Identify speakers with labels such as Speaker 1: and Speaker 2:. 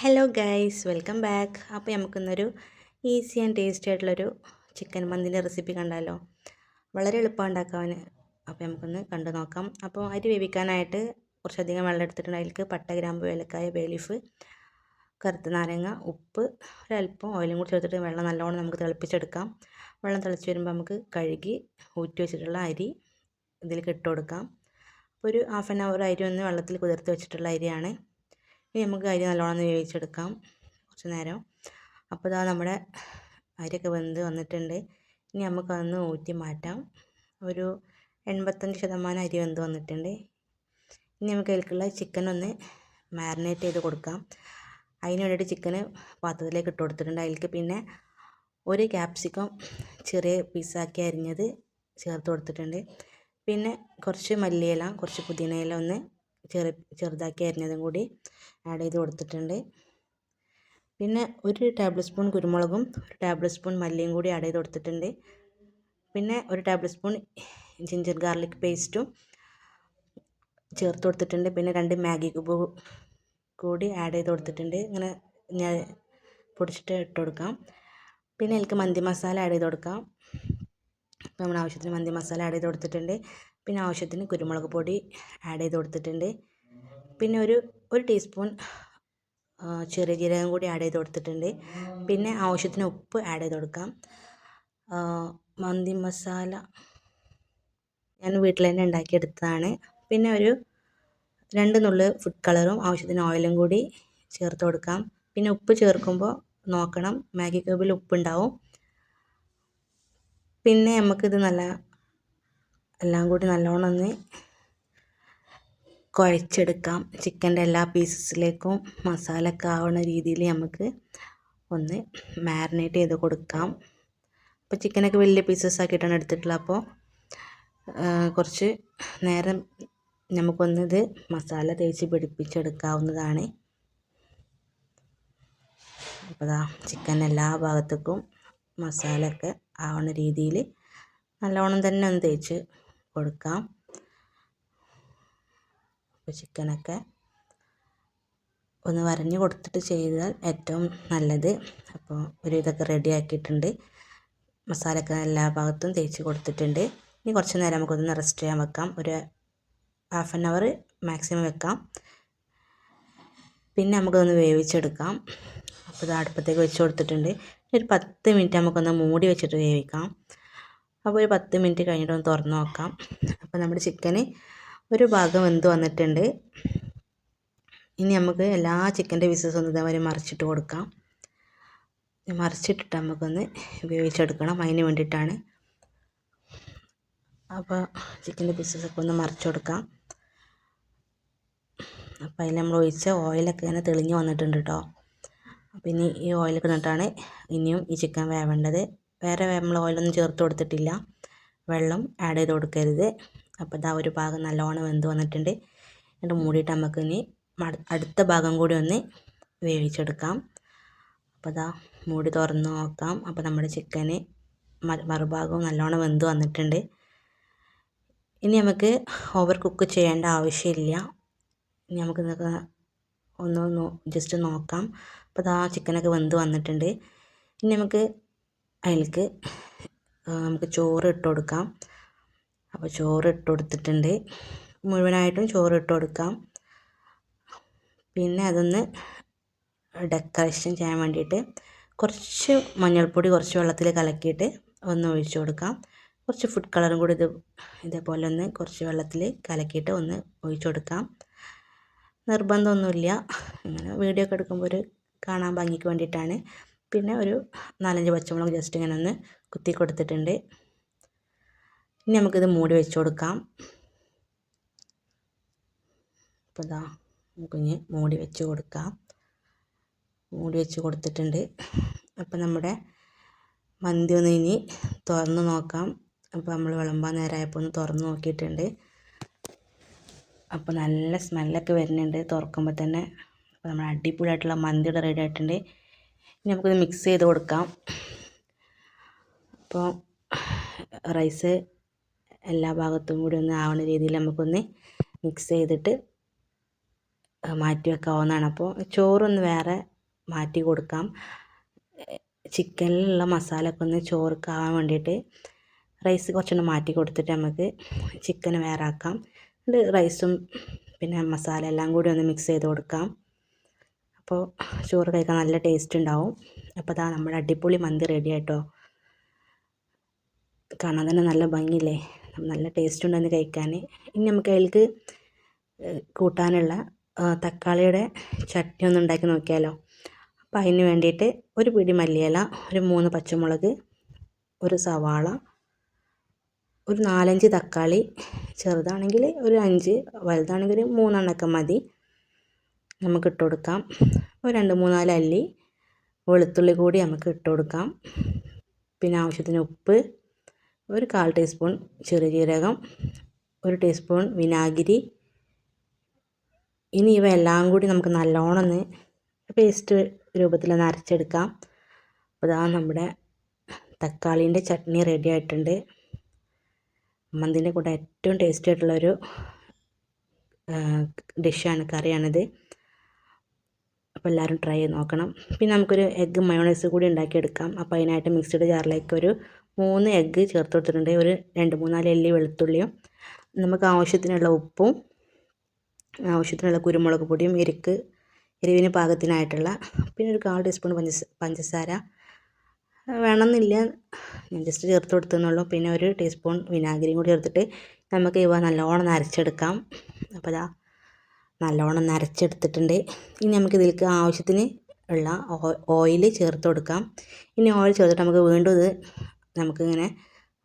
Speaker 1: Hello guys welcome back അപ്പോൾ നമുക്കിന്നൊരു easy and tasty ആയിട്ടുള്ളൊരു ചിക്കൻ മന്തിന്റെ റെസിപ്പി കണ്ടാലോ? വളരെ എളുപ്പമാണ് ഉണ്ടാക്കാൻ അപ്പോൾ നമുക്കൊന്ന് കണ്ടു നോക്കാം. അപ്പോൾ അരി വേവിക്കാനായിട്ട് കുറച്ചധികം വെള്ളം എടുത്തിട്ടുണ്ട്. അതിലേക്ക് പട്ട ഗ്രാമ്പ് ഏലക്കായ ബേലീഫ് കറുത്ത നാരങ്ങ ഉപ്പ് ഒരല്പം ഓയിലും കൂടി ചേർത്തിട്ട് വെള്ളം നല്ലോണം നമുക്ക് തിളപ്പിച്ചെടുക്കാം. വെള്ളം തിളച്ച് വരുമ്പോൾ നമുക്ക് കഴുകി ഊറ്റി വെച്ചിട്ടുള്ള അരി ഇതിലേക്ക് ഇട്ട് കൊടുക്കാം. ഒരു ഹാഫ് ആൻ അവർ അരി ഒന്ന് വെള്ളത്തിൽ കുതിർത്ത് വെച്ചിട്ടുള്ള അരിയാണ്. ഇനി നമുക്ക് അരി നല്ലോണം വേവിച്ചെടുക്കാം. കുറച്ച് നേരം. അപ്പോൾ ഇതാ നമ്മുടെ അരിയൊക്കെ വെന്ത് വന്നിട്ടുണ്ട്. ഇനി നമുക്കതൊന്ന് ഊറ്റി മാറ്റാം. ഒരു എൺപത്തഞ്ച് ശതമാനം അരി വെന്ത് വന്നിട്ടുണ്ട്. ഇനി നമുക്ക് അതിലേക്കുള്ള ചിക്കൻ ഒന്ന് മാരിനേറ്റ് ചെയ്ത് കൊടുക്കാം. അതിന് വേണ്ടിയിട്ട് ചിക്കന് പാത്രത്തിലേക്ക് ഇട്ട് കൊടുത്തിട്ടുണ്ട്. അതിലേക്ക് പിന്നെ ഒരു ക്യാപ്സിക്കം ചെറിയ പീസാക്കി അരിഞ്ഞത് ചേർത്ത് കൊടുത്തിട്ടുണ്ട്. പിന്നെ കുറച്ച് മല്ലിയില കുറച്ച് പുതിനയില ഒന്ന് ചെറു ചെറുതാക്കി അരിഞ്ഞതും കൂടി ആഡ് ചെയ്ത് കൊടുത്തിട്ടുണ്ട്. പിന്നെ ഒരു ടേബിൾ സ്പൂൺ കുരുമുളകും ഒരു ടേബിൾ സ്പൂൺ മല്ലിയും കൂടി ആഡ് ചെയ്ത് കൊടുത്തിട്ടുണ്ട്. പിന്നെ ഒരു ടേബിൾ സ്പൂൺ ജിഞ്ചർ ഗാർലിക് പേസ്റ്റും ചേർത്ത് കൊടുത്തിട്ടുണ്ട്. പിന്നെ രണ്ട് മാഗി ക്യൂബ് കൂടി ആഡ് ചെയ്ത് കൊടുത്തിട്ടുണ്ട്. ഇങ്ങനെ ഞാൻ പൊടിച്ചിട്ട് ഇട്ട് കൊടുക്കാം. പിന്നെ എനിക്ക് മന്തി മസാല ആഡ് ചെയ്ത് കൊടുക്കാം. നമ്മൾ ആവശ്യത്തിന് മന്തി മസാല ആഡ് ചെയ്ത് കൊടുത്തിട്ടുണ്ട്. പിന്നെ ആവശ്യത്തിന് കുരുമുളക് പൊടി ആഡ് ചെയ്ത് കൊടുത്തിട്ടുണ്ട്. പിന്നെ ഒരു ഒരു ടീസ്പൂൺ ചെറിയ ജീരകം കൂടി ആഡ് ചെയ്ത് കൊടുത്തിട്ടുണ്ട്. പിന്നെ ആവശ്യത്തിന് ഉപ്പ് ആഡ് ചെയ്ത് കൊടുക്കാം. മന്തി മസാല ഞാൻ വീട്ടിൽ തന്നെ ഉണ്ടാക്കിയെടുത്തതാണ് പിന്നെ ഒരു രണ്ട് നുള്ള് ഫുഡ് കളറും ആവശ്യത്തിന് ഓയിലും കൂടി ചേർത്ത് കൊടുക്കാം. പിന്നെ ഉപ്പ് ചേർക്കുമ്പോൾ നോക്കണം മാഗി ക്യൂബിൽ ഉപ്പുണ്ടാവും പിന്നെ നമുക്കിത് നല്ല എല്ലാം കൂടി നല്ലോണം ഒന്ന് കുഴച്ചെടുക്കാം. ചിക്കന്റെ എല്ലാ പീസസിലേക്കും മസാലയൊക്കെ ആവുന്ന രീതിയിൽ നമുക്ക് ഒന്ന് മാരിനേറ്റ് ചെയ്ത് കൊടുക്കാം. അപ്പോൾ ചിക്കനൊക്കെ വലിയ പീസസ് ആക്കിയിട്ടാണ് എടുത്തിട്ടുള്ളത്. അപ്പോൾ കുറച്ച് നേരം നമുക്കൊന്നിത് മസാല തേച്ച് പിടിപ്പിച്ചെടുക്കാവുന്നതാണ്. അപ്പോൾ ആ ചിക്കൻ എല്ലാ ഭാഗത്തേക്കും മസാലയൊക്കെ ആവുന്ന രീതിയിൽ നല്ലോണം തന്നെ ഒന്ന് തേച്ച് കൊടുക്കാം. അപ്പോൾ ചിക്കനൊക്കെ ഒന്ന് വരഞ്ഞ് കൊടുത്തിട്ട് ചെയ്താൽ ഏറ്റവും നല്ലത്. അപ്പോൾ ഒരു ഇതൊക്കെ റെഡി ആക്കിയിട്ടുണ്ട്. മസാലയൊക്കെ എല്ലാ ഭാഗത്തും തേച്ച് കൊടുത്തിട്ടുണ്ട്. ഇനി കുറച്ച് നേരം നമുക്കൊന്ന് റെസ്റ്റ് ചെയ്യാൻ വെക്കാം. ഒരു ഹാഫ് ആൻ അവർ മാക്സിമം വെക്കാം. പിന്നെ നമുക്കൊന്ന് വേവിച്ചെടുക്കാം. അപ്പോൾ ഇത് അടുപ്പത്തേക്ക് വെച്ച് കൊടുത്തിട്ടുണ്ട്. ഒരു പത്ത് മിനിറ്റ് നമുക്കൊന്ന് മൂടി വെച്ചിട്ട് വേവിക്കാം. അപ്പോൾ ഒരു പത്ത് മിനിറ്റ് കഴിഞ്ഞിട്ട് ഒന്ന് തുറന്ന് നോക്കാം. അപ്പോൾ നമ്മുടെ ചിക്കന് ഒരു ഭാഗം വെന്ത് വന്നിട്ടുണ്ട്. ഇനി നമുക്ക് എല്ലാ ചിക്കന്റെ പീസസും ഒന്ന് ഇതേമാതിരി മറിച്ചിട്ട് കൊടുക്കാം. മറിച്ചിട്ടിട്ട് നമുക്കൊന്ന് ഉപയോഗിച്ചെടുക്കണം. അതിന് വേണ്ടിയിട്ടാണ്. അപ്പോൾ ചിക്കന്റെ പീസസൊക്കെ ഒന്ന് മറിച്ച് കൊടുക്കാം. അപ്പോൾ അതിൽ നമ്മൾ ഒഴിച്ച ഓയിലൊക്കെ ഇങ്ങനെ തെളിഞ്ഞ് വന്നിട്ടുണ്ട് കേട്ടോ. അപ്പോൾ ഇനി ഈ ഓയിൽ കിടന്നിട്ടാണ് ഇനിയും ഈ ചിക്കൻ വേവേണ്ടത്. വേറെ നമ്മൾ ഓയിലൊന്നും ചേർത്ത് കൊടുത്തിട്ടില്ല. വെള്ളം ആഡ് ചെയ്ത് കൊടുക്കരുത്. അപ്പോൾ ഇതാ ഒരു ഭാഗം നല്ലോണം വെന്ത് വന്നിട്ടുണ്ട്. എന്നിട്ട് മൂടിയിട്ട് നമുക്ക് ഇനി അടുത്ത ഭാഗം കൂടി ഒന്ന് വേവിച്ചെടുക്കാം. അപ്പോൾ ഇതാ മൂടി തുറന്ന് നോക്കാം. അപ്പോൾ നമ്മുടെ ചിക്കന് മറുഭാഗവും നല്ലോണം വെന്ത് വന്നിട്ടുണ്ട്. ഇനി നമുക്ക് ഓവർ കുക്ക് ചെയ്യേണ്ട ആവശ്യമില്ല. ഇനി നമുക്ക് ഒന്ന് ജസ്റ്റ് നോക്കാം. അപ്പോൾ ഇതാ ചിക്കനൊക്കെ വെന്ത് വന്നിട്ടുണ്ട്. ഇനി നമുക്ക് അതിലേക്ക് നമുക്ക് ചോറ് ഇട്ട് കൊടുക്കാം. അപ്പോൾ ചോറ് ഇട്ട് കൊടുത്തിട്ടുണ്ട്. മുഴുവനായിട്ടും ചോറ് ഇട്ട് കൊടുക്കാം. പിന്നെ അതൊന്ന് ഡെക്കറേഷൻ ചെയ്യാൻ വേണ്ടിയിട്ട് കുറച്ച് മഞ്ഞൾപ്പൊടി കുറച്ച് വെള്ളത്തിൽ കലക്കിയിട്ട് ഒന്ന് ഒഴിച്ച് കൊടുക്കാം. കുറച്ച് ഫുഡ് കളറും കൂടി ഇത് ഇതേപോലെ ഒന്ന് കുറച്ച് വെള്ളത്തിൽ കലക്കിയിട്ട് ഒന്ന് ഒഴിച്ച് കൊടുക്കാം. നിർബന്ധമൊന്നുമില്ല. ഇങ്ങനെ വീഡിയോ ഒക്കെ എടുക്കുമ്പോൾ ഒരു കാണാൻ ഭംഗിക്ക് വേണ്ടിയിട്ടാണ്. പിന്നെ ഒരു നാലഞ്ച് പച്ചമുളക് ജസ്റ്റ് ഇങ്ങനെ ഒന്ന് കുത്തി കൊടുത്തിട്ടുണ്ട്. ഇനി നമുക്കിത് മൂടി വെച്ച് കൊടുക്കാം. അപ്പോൾ ഇതാ നമുക്കിനി മൂടി വെച്ച് കൊടുക്കാം. മൂടി വെച്ച് കൊടുത്തിട്ടുണ്ട്. അപ്പം നമ്മുടെ മന്തി ഒന്ന് ഇനി തുറന്ന് നോക്കാം. അപ്പോൾ നമ്മൾ വിളമ്പാൻ നേരമായപ്പോൾ ഒന്ന് തുറന്ന് നോക്കിയിട്ടുണ്ട്. അപ്പോൾ നല്ല സ്മെല്ലൊക്കെ വരുന്നുണ്ട് തുറക്കുമ്പോൾ തന്നെ. അപ്പോൾ നമ്മൾ അടിപൊളിയായിട്ടുള്ള മന്തിയുടെ റെഡി ആയിട്ടുണ്ട്. നമുക്കിത് മിക്സ് ചെയ്ത് കൊടുക്കാം. അപ്പോൾ റൈസ് എല്ലാ ഭാഗത്തും കൂടി ഒന്ന് ആവുന്ന രീതിയിൽ നമുക്കൊന്ന് മിക്സ് ചെയ്തിട്ട് മാറ്റി വെക്കാവുന്നതാണ്. അപ്പോൾ ചോറൊന്ന് വേറെ മാറ്റി കൊടുക്കാം. ചിക്കനിലുള്ള മസാല ഒക്കെ ഒന്ന് ചോറുക്കാവാൻ വേണ്ടിയിട്ട് റൈസ് കുറച്ചൊന്ന് മാറ്റി കൊടുത്തിട്ട് നമുക്ക് ചിക്കൻ വേറെ ആക്കാം റൈസും പിന്നെ മസാല എല്ലാം കൂടി ഒന്ന് മിക്സ് ചെയ്ത് കൊടുക്കാം. അപ്പോൾ ചോറ് കഴിക്കാൻ നല്ല ടേസ്റ്റ് ഉണ്ടാവും. അപ്പോൾ അതാ നമ്മുടെ അടിപൊളി മന്തി റെഡി ആയിട്ടോ. കാണാൻ തന്നെ നല്ല ഭംഗിയില്ലേ? നല്ല ടേസ്റ്റ് ഉണ്ടെന്ന് കഴിക്കാൻ. ഇനി നമുക്ക് അതിലേക്ക് കൂട്ടാനുള്ള തക്കാളിയുടെ ചട്നി ഒന്ന് ഉണ്ടാക്കി നോക്കിയാലോ. അപ്പോൾ അതിന് വേണ്ടിയിട്ട് ഒരു പിടി മല്ലിയില ഒരു മൂന്ന് പച്ചമുളക് ഒരു സവാള ഒരു നാലഞ്ച് തക്കാളി ചെറുതാണെങ്കിൽ ഒരു അഞ്ച് വലുതാണെങ്കിൽ മൂന്നെണ്ണമൊക്കെ മതി. നമുക്ക് ഇട്ട് കൊടുക്കാം. ഒരു രണ്ട് മൂന്നാൽ അല്ലി വെളുത്തുള്ളി കൂടി നമുക്ക് ഇട്ട് കൊടുക്കാം. പിന്നെ ആവശ്യത്തിന് ഉപ്പ് ഒരു കാൽ ടീസ്പൂൺ ചെറുജീരകം ഒരു ടീസ്പൂൺ വിനാഗിരി. ഇനി ഇവ എല്ലാം കൂടി നമുക്ക് നല്ലോണം ഒന്ന് പേസ്റ്റ് രൂപത്തിൽ അരച്ചെടുക്കാം. അപ്പോൾ ഇതാ നമ്മുടെ തക്കാളീന്റെ ചട്നി റെഡി ആയിട്ടുണ്ട്. മന്തിന്റെ കൂടെ ഏറ്റവും ടേസ്റ്റി ആയിട്ടുള്ളൊരു ഡിഷാണ് കറിയാണിത്. അപ്പോൾ എല്ലാവരും ട്രൈ ചെയ്ത് നോക്കണം. പിന്നെ നമുക്കൊരു എഗ്ഗ് മയോണൈസ് കൂടി ഉണ്ടാക്കിയെടുക്കാം. അപ്പോൾ അതിനായിട്ട് മിക്സിയുടെ ജാറിലേക്ക് ഒരു മൂന്ന് എഗ്ഗ് ചേർത്ത് കൊടുത്തിട്ടുണ്ട്. ഒരു രണ്ട് മൂന്നാൽ എല്ലി വെളുത്തുള്ളിയും നമുക്ക് ആവശ്യത്തിനുള്ള ഉപ്പും ആവശ്യത്തിനുള്ള കുരുമുളക് പൊടിയും എരിക്ക് എരിവിന് പാകത്തിനായിട്ടുള്ള പിന്നെ ഒരു കാൽ ടീസ്പൂൺ പഞ്ചസ പഞ്ചസാര. വേണമെന്നില്ല ഞാൻ ജസ്റ്റ് ചേർത്ത് കൊടുത്തെന്നുള്ളൂ പിന്നെ ഒരു ടീസ്പൂൺ വിനാഗിരിയും കൂടി ചേർത്തിട്ട് നമുക്ക് ഇവ നല്ലോണം നരച്ചെടുക്കാം അപ്പോൾ ഇതാ നല്ലോണം നരച്ചെടുത്തിട്ടുണ്ട്. ഇനി നമുക്ക് ഇതിലേക്ക് ആവശ്യത്തിന് ഉള്ള ഓയിൽ ചേർത്ത് കൊടുക്കാം. ഇനി ഓയിൽ ചേർത്തിട്ട് നമുക്ക് വീണ്ടും ഇത് നമുക്കിങ്ങനെ